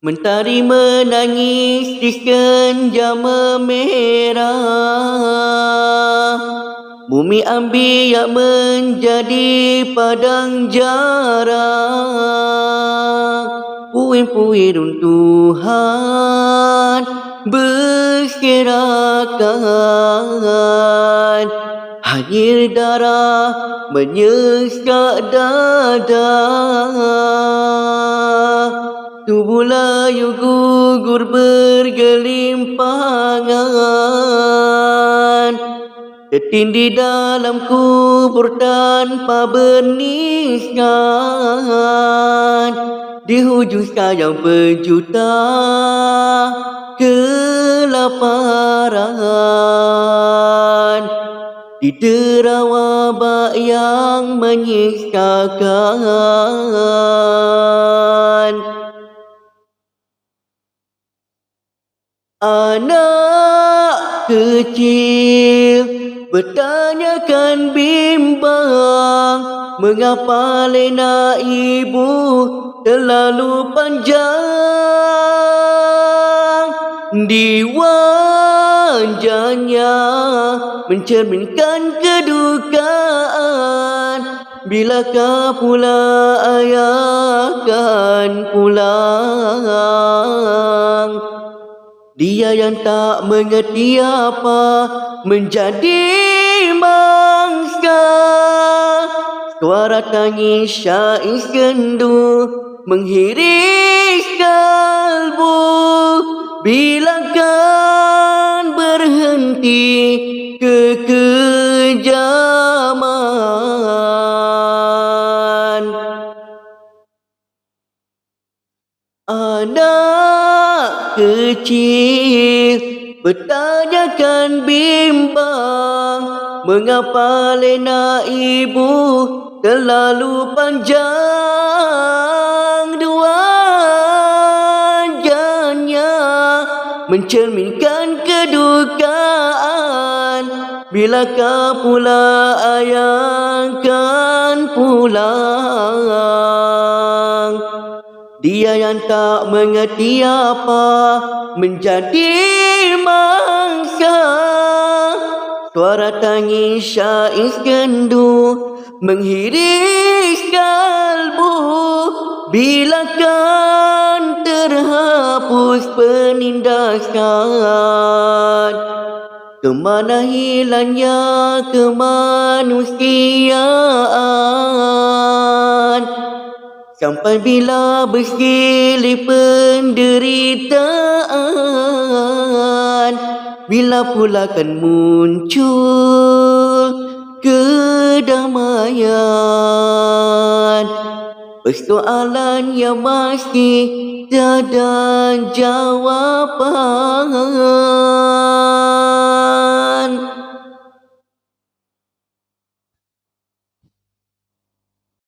Mentari menangis di senja merah. Bumi ambiak menjadi padang jarak Puing-puing runtuhan berserakan. Hanyir darah menyesak dada Tubuh layu gugur bergelimpangan Tertindih dalam kubur tanpa bernisan Di hujung sayang berjuta kelaparan. Di derawabak yang menyisakan Anak kecil bertanyakan bimbang Mengapa lena ibu terlalu panjang? Di wajahnya mencerminkan kedukaan. Bilakah pula ayah akan pulang dia yang tak mengerti apa menjadi mangsa. Suara tangis syaiz gendu menghiris kalbu. Bilakan berhenti kekejaman. Anak kecil bertanyakan bimbang Mengapa lena ibu terlalu panjang? Dua wajahnya mencerminkan kedukaan. Bilakah pula ayah akan pulang dia yang tak mengerti apa menjadi mangsa. Suara tangis syaiz gendu menghiris kalbu. Bilakan terhapus penindasan. Kemana hilangnya kemanusiaan Sampai bila bersilih penderitaan Bila pula kan muncul kedamaian? Persoalan yang masih tiada jawapan